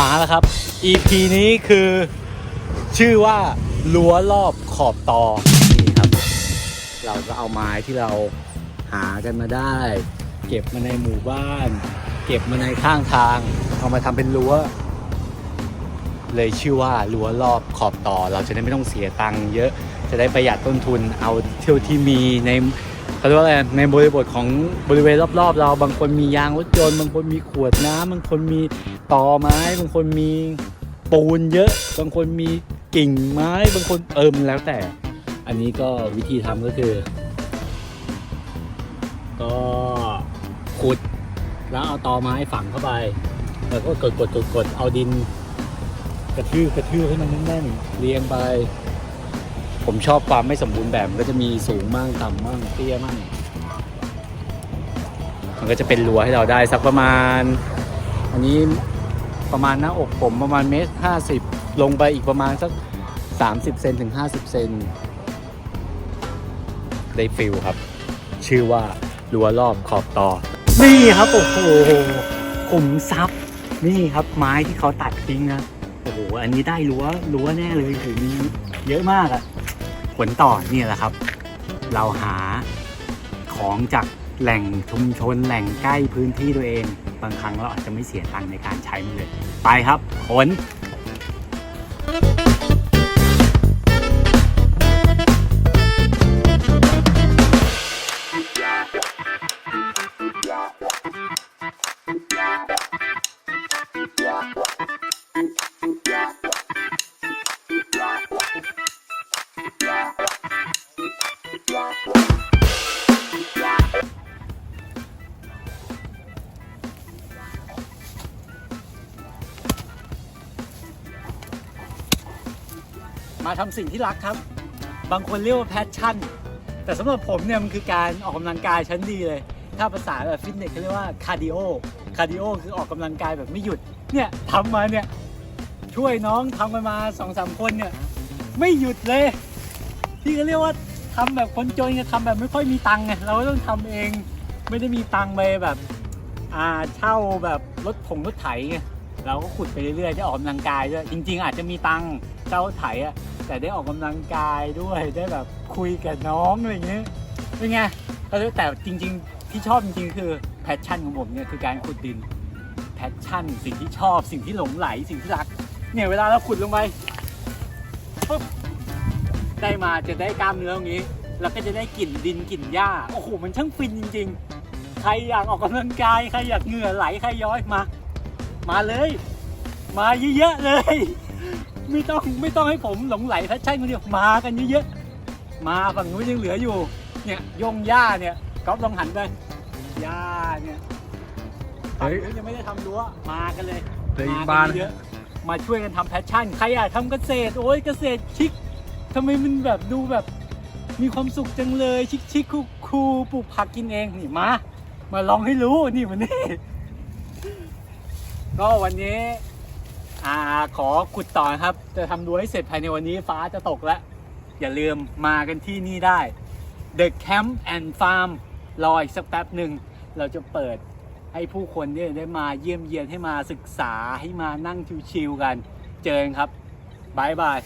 มาแล้วครับ EP นี้คือชื่อว่ารั้วรอบขอบตอนี่ครับ เราก็เอาไม้ที่เราหากันมาได้ เก็บมาในหมู่บ้าน เก็บมาในข้างทาง เอามาทำเป็นรั้ว เลยชื่อว่ารั้วรอบขอบต่อ เราจะได้ไม่ต้องเสียตังค์เยอะจะได้ประหยัดต้นทุนเอาเที่ยวที่มีในเขาเรียกว่าอะไรในบริบทของบริเวณรอบๆ เราบางคนมียางรถยนต์บางคนมีขวดน้ำบางคนมี ตอไม้ บางคนมีปูนเยอะ บางคนมีกิ่งไม้ บางคนเอิมนแล้วแต่ อันนี้ก็วิธีทำก็คือ ก็ขุดแล้วเอาตอไม้ฝังเข้าไป แล้วก็กดกดกดกดเอาดิน กระทืบกระทืบให้มันแน่นๆเรียงไป ผมชอบความไม่สมบูรณ์แบบมันก็จะมีสูงมั่งต่ำมั่งเตี้ยมั่งมันก็จะเป็นรั้วให้เราได้สักประมาณ อันนี้ ประมาณหน้าอกผมประมาณเมตรห้าสิบลงไปอีกประมาณสักสามสิบเซนถึงห้าสิบเซนได้ฟิลครับ ชื่อว่ารั้วรอบขอบต่อ นี่ครับ โอ้โหขุมทรัพย์นี่ครับไม้ที่เขาตัดทิ้งนะโอ้โหอันนี้ได้รั้วรั้วแน่เลยถือมีเยอะมากอะผลต่อเนี่ยแหละครับ เราหาของจากแหล่งชุมชนแหล่งใกล้พื้นที่ตัวเอง บางครั้งเราอาจจะไม่เสียตังค์ในการใช้มันเลย ไปครับขน มาทำสิ่งที่รักครับ บางคนเรียกว่าแพชชั่น แต่สำหรับผมเนี่ยมันคือการออกกำลังกายชั้นดีเลย ถ้าภาษาแบบฟิตเนสเขาเรียกว่าคาร์ดิโอ คาร์ดิโอคือออกกำลังกายแบบไม่หยุด เนี่ยทำมาเนี่ยช่วยน้องทำกันมาสองสามคนเนี่ยไม่หยุดเลย ที่เขาเรียกว่าทำแบบคนจนจะทำแบบไม่ค่อยมีตังค์ไงเราก็ต้องทำเองไม่ได้มีตังค์ไปแบบอ่าเช่าแบบรถผงรถไถไงเราก็ขุดไปเรื่อยๆได้ออกกำลังกายด้วยจริง ๆ อาจจะมีตังค์เช่ารถไถอะ แต่ได้ออกกำลังกายด้วยได้แบบคุยกับน้องอะไรอย่างเงี้ยเป็นไงแต่จริง ๆ ที่ชอบจริงๆ คือแพชชั่นของผมเนี่ยคือการขุดดินแพชชั่น สิ่งที่ชอบสิ่งที่หลงไหลสิ่งที่รัก เนี่ยเวลาเราขุดลงไปปุ๊บได้มาจะได้กล้ามเนื้อตรงนี้ แล้วก็จะได้กลิ่นดินกลิ่นหญ้าโอ้โหมันช่างฟินจริง ๆ ใครอยากออกกำลังกายใครอยากเหงื่อไหลใครย้อยมา มาเลย มาเยอะๆเลย ไม่ต้องไม่ต้องให้ผมหลงไหลแพชชั่นคนเดียวมากันเยอะๆมาฝั่งนู้นยังเหลืออยู่ เนี่ยยงหญ้าเนี่ยก๊อฟลองหันไปหญ้าเนี่ยฝั่งนู้นยังไม่ได้ทำรั้วมากันเลยเหลืออีกมบ้านเยอะมาช่วยกันทำแพชชั่น ใครอยากทำเกษตร โอ้ยเกษตรชิคทำไมมันแบบดูแบบมีความสุขจังเลยชิคชิคคูคูปลูกผักกินเองนี่มา มาลองให้รู้นี่มันนี่ก็วันนี้ อ่าขอขุดต่อนะครับ จะทำด้วให้เสร็จภายในวันนี้ฟ้าจะตกแล้ว อย่าลืมมากันที่นี่ได้ The Camp and Farm รออีกสักแป๊บหนึ่ง เราจะเปิดให้ผู้คนเนี่ยได้มาเยี่ยมเยียนให้มาศึกษาให้มานั่งชิวๆกัน เจอกันครับบายบาย